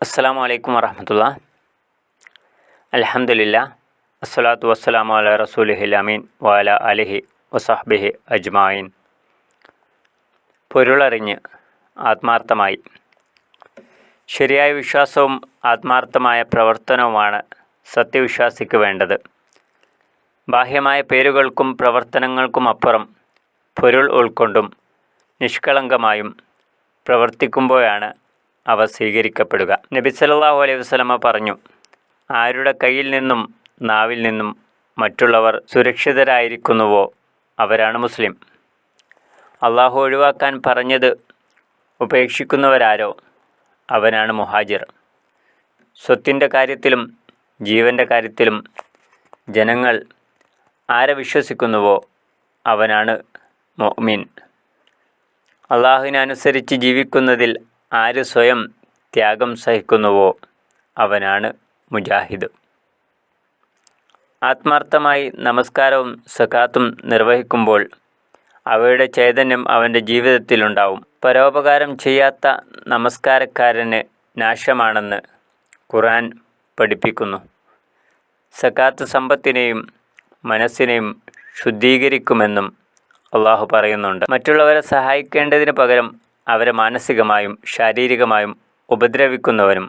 അസ്സാം വലൈക്കും വറഹമത്തുള്ള അലഹമില്ല അസ്സലാത്തു വസ്സലാമു അല റസൂലിഹിൽ അമീൻ വാല അലിഹി വസാഹ്ബിഹി അജ്മായിൻ പൊരുളറിഞ്ഞ് ആത്മാർത്ഥമായി. ശരിയായ വിശ്വാസവും ആത്മാർത്ഥമായ പ്രവർത്തനവുമാണ് സത്യവിശ്വാസിക്ക് വേണ്ടത്. ബാഹ്യമായ പേരുകൾക്കും പ്രവർത്തനങ്ങൾക്കും അപ്പുറം പൊരുൾ ഉൾക്കൊണ്ടും നിഷ്കളങ്കമായും പ്രവർത്തിക്കുമ്പോഴാണ് അവ സ്വീകരിക്കപ്പെടുക. നബി സല്ലല്ലാഹു അലൈഹി വസല്ലമ പറഞ്ഞു ആരുടെ കയ്യിൽ നിന്നും നാവിൽ നിന്നും മറ്റുള്ളവർ സുരക്ഷിതരായിരിക്കുന്നുവോ അവരാണ് മുസ്ലിം. അള്ളാഹു ഒഴിവാക്കാൻ പറഞ്ഞത് ഉപേക്ഷിക്കുന്നവരാരോ അവനാണ് മുഹാജിർ. സ്വത്തിന്റെ കാര്യത്തിലും ജീവന്റെ കാര്യത്തിലും ജനങ്ങൾ ആരെ വിശ്വസിക്കുന്നുവോ അവനാണ് മൊമിൻ അള്ളാഹുവിനനുസരിച്ച് ജീവിക്കുന്നതിൽ ആര് സ്വയം ത്യാഗം സഹിക്കുന്നുവോ അവനാണ് മുജാഹിദ്. ആത്മാർത്ഥമായി നമസ്കാരവും സക്കാത്തും നിർവഹിക്കുമ്പോൾ അവയുടെ ചൈതന്യം അവന്റെ ജീവിതത്തിലുണ്ടാവും. പരോപകാരം ചെയ്യാത്ത നമസ്കാരക്കാരന് നാശമാണെന്ന് ഖുർആൻ പഠിപ്പിക്കുന്നു. സക്കാത്ത് സമ്പത്തിനെയും മനസ്സിനെയും ശുദ്ധീകരിക്കുമെന്നും അള്ളാഹു പറയുന്നുണ്ട്. മറ്റുള്ളവരെ സഹായിക്കേണ്ടതിന് പകരം അവരെ മാനസികമായും ശാരീരികമായും ഉപദ്രവിക്കുന്നവനും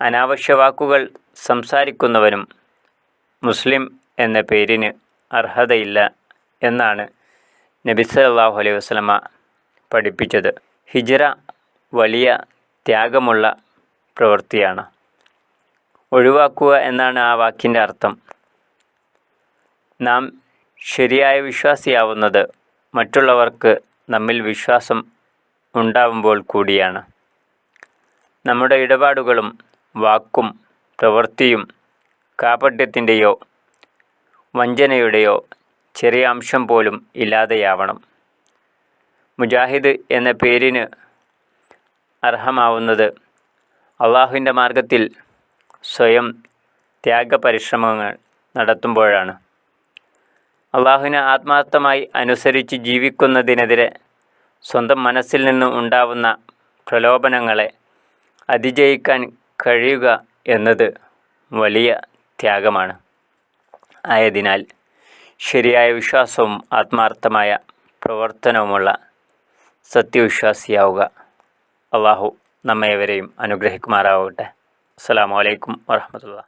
അനാവശ്യ വാക്കുകൾ സംസാരിക്കുന്നവനും മുസ്ലിം എന്ന പേരിന് അർഹതയില്ല എന്നാണ് നബി സല്ലല്ലാഹു അലൈഹി വസല്ലമ പഠിപ്പിച്ചത്. ഹിജറ വലിയ ത്യാഗമുള്ള പ്രവൃത്തിയാണ്. ഒഴിവാക്കുക എന്നാണ് ആ വാക്കിന്റെ അർത്ഥം. നാം ശരിയായ വിശ്വാസിയാവുന്നത് മറ്റുള്ളവർക്ക് നമ്മിൽ വിശ്വാസം ഉണ്ടാവുമ്പോൾ കൂടിയാണ്. നമ്മുടെ ഇടപാടുകളും വാക്കും പ്രവൃത്തിയും കാപട്യത്തിന്റെയോ വഞ്ചനയുടെയോ ചെറിയ അംശം പോലും ഇല്ലാതെയാവണം. മുജാഹിദ് എന്ന പേരിന് അർഹമാവുന്നത് അള്ളാഹുവിന്റെ മാർഗത്തിൽ സ്വയം ത്യാഗപരിശ്രമങ്ങൾ നടത്തുമ്പോഴാണ്. അള്ളാഹുവിനെ ആത്മാർത്ഥമായി അനുസരിച്ച് ജീവിക്കുന്നതിനെതിരെ സ്വന്തം മനസ്സിൽ നിന്ന് ഉണ്ടാവുന്ന പ്രലോഭനങ്ങളെ അതിജയിക്കാൻ കഴിയുക എന്നത് വലിയ ത്യാഗമാണ്. ആയതിനാൽ ശരിയായ വിശ്വാസവും ആത്മാർത്ഥമായ പ്രവർത്തനവുമുള്ള സത്യവിശ്വാസിയാവുക. അള്ളാഹു നമ്മേവരെയും അനുഗ്രഹിക്കുമാറാവട്ടെ. അസ്സാം വലൈക്കും വാഹമത്തുള്ള